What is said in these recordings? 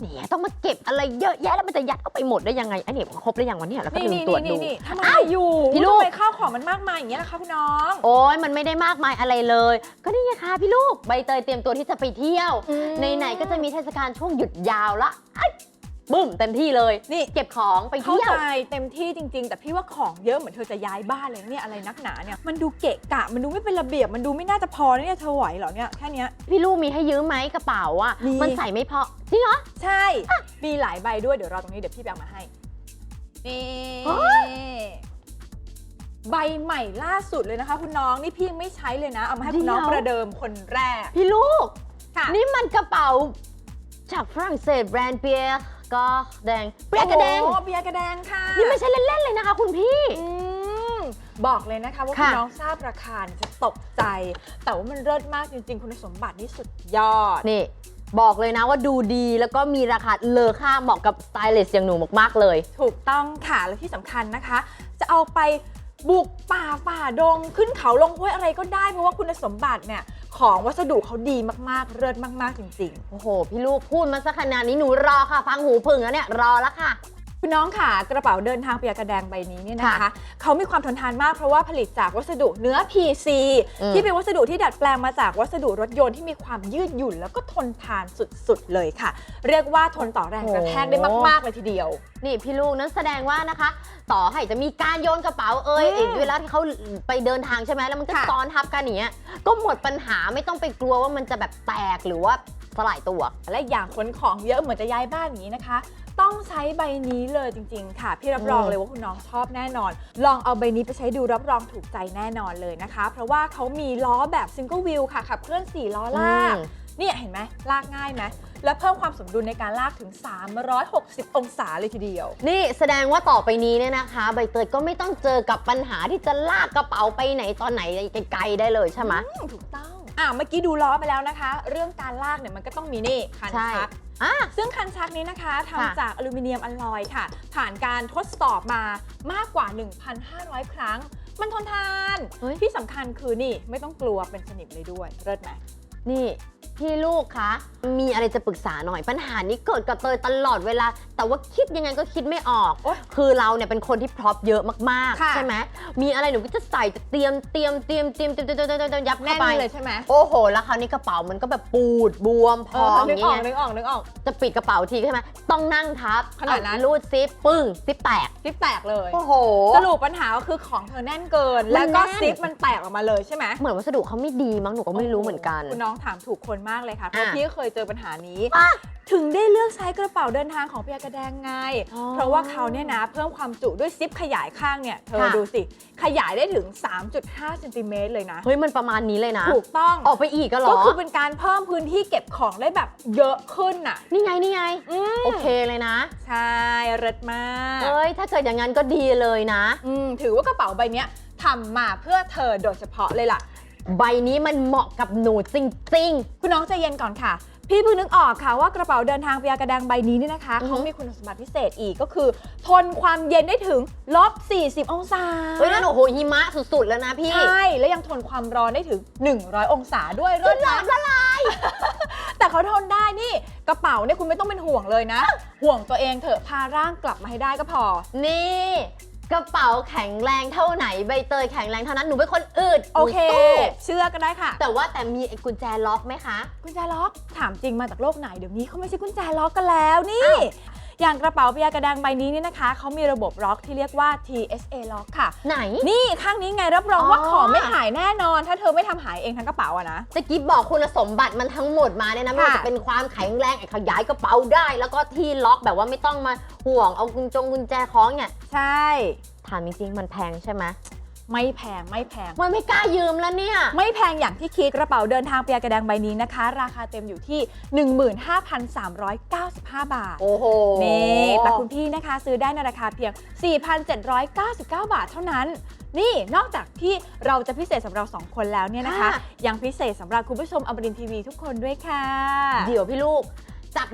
เนี่ยต้องมาเก็บอะไรเยอะแยะแล้วมันจะยัดเข้าไปหมดได้ยังไงอันนี้ครบได้ยังวันนี้แล้วก็นี่ลืมนี่ตรวจนี่ดูนี่ทำไมอ้าวอยู่พี่ลูก ทำไมข้าวของมันมากมายอย่างเงี้ยนะคะคุณน้อง โอ้ยมันไม่ได้มากมายอะไรเลย ก็นี่ไงคะพี่ลูกใบเตยเตรียมตัวที่จะไปเที่ยวไหนๆก็จะมีเทศกาลช่วงหยุดยาวละไอ้ บึ้มเต็มที่เลยนี่ เก็บของไปเข้าเที่ยว ใจเต็มที่จริง ๆ แต่พี่ว่าของเยอะเหมือนเธอจะย้ายบ้านเลยนะเนี่ยอะไรนักหนาเนี่ยมันดูเกะกะมันดูไม่เป็นระเบียบมันดูไม่น่าจะพอนะเนี่ยเธอไหวเหรอเนี่ยแค่เนี้ย พี่ลูกมีให้ยืมไหมกระเป๋าอะ มี มันใส่ไม่พอจริงเหรอ ใช่มีหลายใบด้วยเดี๋ยวรอตรงนี้เดี๋ยวพี่แบงมาให้นี่เฮ้ยใบใหม่ล่าสุดเลยนะคะ คุณน้องนี่พี่ยังไม่ใช้เลยนะ เอามาให้คุณน้องเดี๋ยวประเดิมคนแรกพี่ลูก ค่ะนี่มันกระเป๋า จากฝรั่งเศสแบรนด์เปียร์ ก็แดงเปียร์กระแดง โอ้เบียร์กระแดงค่ะนี่ไม่ใช่เล่น ๆ เลยนะคะคุณพี่ อืมบอกเลยนะคะว่าค่ะคุณน้องทราบราคาเนี่ยจะตกใจ แต่ว่ามันเลิศมากจริง ๆ คุณสมบัตินี่สุดยอด นี่ บอกเลยนะว่าดูดีแล้วก็มีราคาเลอค่าเหมาะกับสไตลิสต์อย่างหนูมากๆเลย ถูกต้องค่ะ และที่สำคัญนะคะ จะเอาไปบุกป่าฝ่าดงขึ้นเขาลงห้วยอะไรก็ได้ เพราะว่าคุณสมบัติเนี่ย ของวัสดุเขาดีมากๆเลิศมากๆจริง ๆ โอ้โห พี่ลูกพูดมาสักขนาดนี้หนูรอค่ะ ฟังหูผึ่งแล้วเนี่ย รอแล้วค่ะ คุณน้องค่ะกระเป๋าเดินทางเปียกระแดงใบนี้เนี่ยนะคะค่ะเขามีความทนทานมากเพราะว่าผลิตจากวัสดุเนื้อ PC อืมที่เป็นวัสดุที่ดัดแปลงมาจากวัสดุรถยนต์ที่มีความยืดหยุ่น แล้วก็ทนทานสุดๆเลยค่ะ เรียกว่าทนต่อแรงกระแทกได้มากๆเลยทีเดียว นี่พี่ลูกนั้นแสดงว่านะคะ ต่อให้จะมีการโยนกระเป๋าเอ่ยอืมอีกเวลาที่เขาไปเดินทางใช่ไหมแล้วมันก็ค่ะซ้อนทับกันอย่างเงี้ยก็หมดปัญหาไม่ต้องไปกลัวว่ามันจะแบบแตกหรือว่า สลายตัว และอย่างขนของเยอะเหมือนจะย้ายบ้านอย่างนี้นะคะ ต้องใช้ใบนี้เลยจริง ๆ ค่ะ พี่รับรองอืมเลยว่าคุณน้องชอบแน่นอน ลองเอาใบนี้ไปใช้ดูรับรองถูกใจแน่นอนเลยนะคะ เพราะว่าเขามีล้อแบบซิงเกิลวิวค่ะขับเคลื่อน4ล้อลากอืมเนี่ยเห็นไหมลากง่ายไหมและเพิ่มความสมดุลในการลากถึง 360 องศาเลยทีเดียว นี่แสดงว่าต่อไปนี้เนี่ยนะคะ ใบเตยก็ไม่ต้องเจอกับปัญหาที่จะลากกระเป๋าไปไหนตอนไหนไกลๆได้เลยใช่ไหมอืมถูกต้อง อะเมื่อกี้ดูล้อไปแล้วนะคะ เรื่องการลากเนี่ยมันก็ต้องมีนี่คันใช่ ชัก อะ ซึ่งคันชักนี้นะคะค่ะ ทำจากอลูมิเนียมอลลอยค่ะ ผ่านการทดสอบมามากกว่า 1,500 ครั้ง มันทนทาน เฮ้ย ที่สำคัญคือนี่ไม่ต้องกลัวเป็นสนิมเลยด้วยเลิศไหมนี่พี่ลูกคะ มีอะไรจะปรึกษาหน่อยปัญหานี้เกิดกับเตยตลอดเวลา แต่ว่าคิดยังไงก็คิดไม่ออกโอ๊ยคือเราเนี่ยเป็นคนที่พร็อพเยอะมากค่ะๆใช่ไหมมีอะไรหนูก็จะใส่จะเตรียมเตรียมเตรียมเตรียมเตรียมเตรียมเตรียมเตรียมเตรียมยับแน่เข้านไป เลยใช่ไหมโอ้โห แล้วคราวนี้กระเป๋ามันก็แบบปูดบวมพเออองนึกอย่างออกเงี้ยนึกออกนึกออก จะปิดกระเป๋าทีใช่ไหมต้องนั่งทับขนาดนั้น เอรูดซิปปึ้งซิปแตกซิปแตกเลย โอ้โห สรุปปัญหาก็คือของเธอแน่นเกิน มันแล้วก็แน่น ซิปมันแตกออกมาเลยใช่ไหมเหมือนวัสดุเขาไม่ดีมั้งหนูก็ไม่รู้เหมือนกัน คุณน้องถามถูกคนมากเลยค่ะ เพราะอะพี่ก็เคยเจอปัญหานี้อะถึงได้เลือกใช้กระเป๋าเดินทางของเปียกระแดงไงอ๋อเพราะว่าเขาเนี่ยนะ เพิ่มความจุด้วยซิปขยายข้างเนี่ยเธอค่ะดูสิ ขยายได้ถึง 3.5เซนติเมตรเลยนะ เฮ้ย มันประมาณนี้เลยนะ ถูกต้อง ออกไปอีกก็หรอ ก็คือเป็นการเพิ่มพื้นที่เก็บของได้แบบเยอะขึ้นน่ะ นี่ไงนี่ไงอืมโอเคเลยนะ ใช่เริศมากเอ้ย ถ้าเกิดอย่างนั้นก็ดีเลยนะ อืมถือว่ากระเป๋าใบเนี้ยทำมาเพื่อเธอโดยเฉพาะเลยล่ะ ใบนี้มันเหมาะกับหนูจริง คุณน้องใจเย็นก่อนค่ะ พี่เพิ่งนึกออกค่ะว่ากระเป๋าเดินทางเปียกระแดงใบนี้เนี่ยนะคะอือฮึ เขามีคุณสมบัติพิเศษอีกก็คือ ทนความเย็นได้ถึงลบ 40 องศาๆ เฮ้ยนั่นโอ้โหหิมะสุดๆแล้วนะพี่ ใช่แล้วยังทนความร้อนได้ถึง 100 องศาด้วยเลิศหลอนะดละลาย แต่เขาทนได้นี่กระเป๋าเนี่ยคุณไม่ต้องเป็นห่วงเลยนะ ห่วงตัวเองเถอะพาร่างกลับมาให้ได้ก็พอ นี่ กระเป๋าแข็งแรงเท่าไหนใบเตยแข็งแรงเท่านั้นหนูเป็นคนอึดโอเค หนูสู้เชื่อก็ได้ค่ะ แต่ว่าแต่มีไอ้กุญแจล็อกไหมคะ กุญแจล็อก ถามจริงมาจากโลกไหน เดี๋ยวนี้เขาไม่ใช่กุญแจล็อกกันแล้วนี่ อ้าวอย่างกระเป๋าเปียกระแดงใบนี้เนี่ยนะคะเขามีระบบล็อกที่เรียกว่า TSA ล็อกค่ะ ไหน นี่ข้างนี้ไงรับรองว่าอ๋อของไม่หายแน่นอน ถ้าเธอไม่ทำหายเองทั้งกระเป๋าอะนะ ตะกี้บอกคุณสมบัติมันทั้งหมดมาเนี่ยนะไม่ว่าค่ะจะเป็นความแข็งแรงไอ้ขยายกระเป๋าได้ แล้วก็ที่ล็อกแบบว่าไม่ต้องมาห่วงเอากุญจงกุญแจคล้องเนี่ยใช่ ถามจริงๆมันแพงใช่ไหม ไม่แพงไม่แพง มันไม่กล้ายืมแล้วเนี่ย ไม่แพงอย่างที่คิดกระเป๋าเดินทางเปียกระแดงใบนี้นะคะ ราคาเต็มอยู่ที่ 15,395 บาท โอ้โห นี่แต่คุณพี่นะคะซื้อได้ในราคาเพียง 4,799 บาทเท่านั้น นี่นอกจากที่เราจะพิเศษสำหรับเราสองคนแล้วเนี่ยนะคะยังพิเศษสำหรับคุณผู้ชมอมรินทีวีทุกคนด้วยค่ะ เดี๋ยวพี่ลูกจาก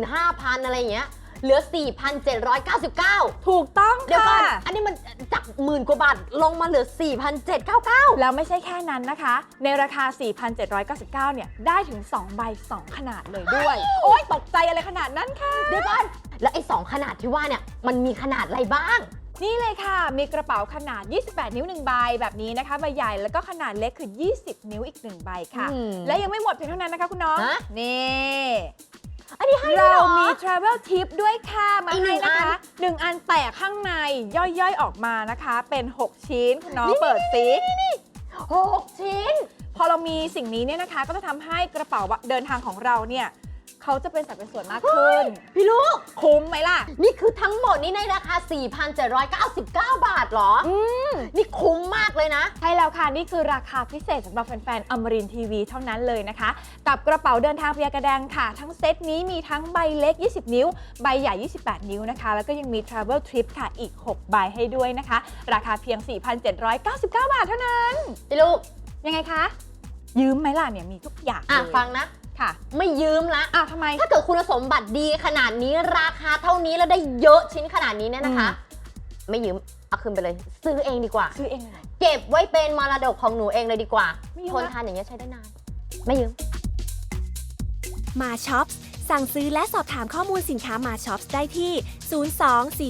15,000 อะไรอย่างเงี้ย เหลือ 4,799 ถูกต้องเดี๋ยวก่อนค่ะอันนี้มันจากหมื่นกว่าบาทลงมาเหลือ 4,799 แล้วไม่ใช่แค่นั้นนะคะ ในราคา 4,799 เนี่ย ได้ถึง 2 ใบ 2 ขนาดเลยด้วย โอ๊ย ตกใจอะไรขนาดนั้นค่ะ เดี๋ยวก่อน แล้วไอ้สองขนาดที่ว่าเนี่ย มันมีขนาดอะไรบ้าง นี่เลยค่ะ มีกระเป๋าขนาด 28 นิ้ว 1 ใบแบบนี้นะคะ ใบใหญ่ แล้วก็ขนาดเล็กคือ 20 นิ้วอีก 1 ใบค่ะ อืมและยังไม่หมดเพียงเท่านั้นนะคะคุณน้อง ฮะ นี่ อันนี้ให้ด้วยเราเหรอมี travel tip ด้วยค่ะ มาอีกหนึ่ให้งนะคะอัน1อันแตกข้างในย่อยๆออกมานะคะ เป็น 6 ชิ้นคุณน้องเปิดซิหกชิ้น พอเรามีสิ่งนี้เนี่ยนะคะ ก็จะทำให้กระเป๋าเดินทางของเราเนี่ย เขาจะเป็นสัดเป็นส่วนมากขึ้น พี่ลูก คุ้มไหมล่ะ นี่คือทั้งหมดนี่ในราคา 4,799 บาทเหรอ อืม นี่คุ้มมากเลยนะ ใช่แล้วค่ะ นี่คือราคาพิเศษสำหรับแฟนๆอมรินทีวีเท่านั้นเลยนะคะ กับกระเป๋าเดินทางพยากระแดงค่ะ ทั้งเซตนี้มีทั้งใบเล็ก 20 นิ้ว ใบใหญ่ 28 นิ้วนะคะ แล้วก็ยังมี Travel Trip ค่ะอีก 6 ใบให้ด้วยนะคะ ราคาเพียง 4,799 บาทเท่านั้น พี่ลูก ยังไงคะ ยืมไหมล่ะเนี่ยมีทุกอย่างอะเลย ฟังนะ ค่ะ ไม่ยืมละ อ้าวทำไม ถ้าเกิดคุณสมบัติดีขนาดนี้ราคาเท่านี้แล้วได้เยอะชิ้นขนาดนี้เนี่ยนะคะ ไม่ยืมเอาคืนไปเลย ซื้อเองดีกว่า ซื้อเองเลยเหรอเก็บไว้เป็นมรดกของหนูเองเลยดีกว่าไม่ยืมทนละ ทานอย่างเงี้ยใช้ได้นาน ไม่ยืม มาช็อปสั่งซื้อและสอบถามข้อมูลสินค้ามาช็อปได้ที่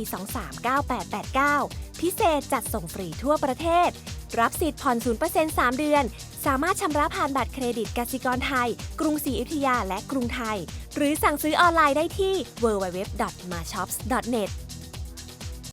024239889 พิเศษจัดส่งฟรีทั่วประเทศ รับสิทธิ์ผ่อน0% 3 เดือน สามารถชำระผ่านบัตรเครดิตกสิกรไทย กรุงศรีอยุธยาและกรุงไทย หรือสั่งซื้อออนไลน์ได้ที่ www.mashops.net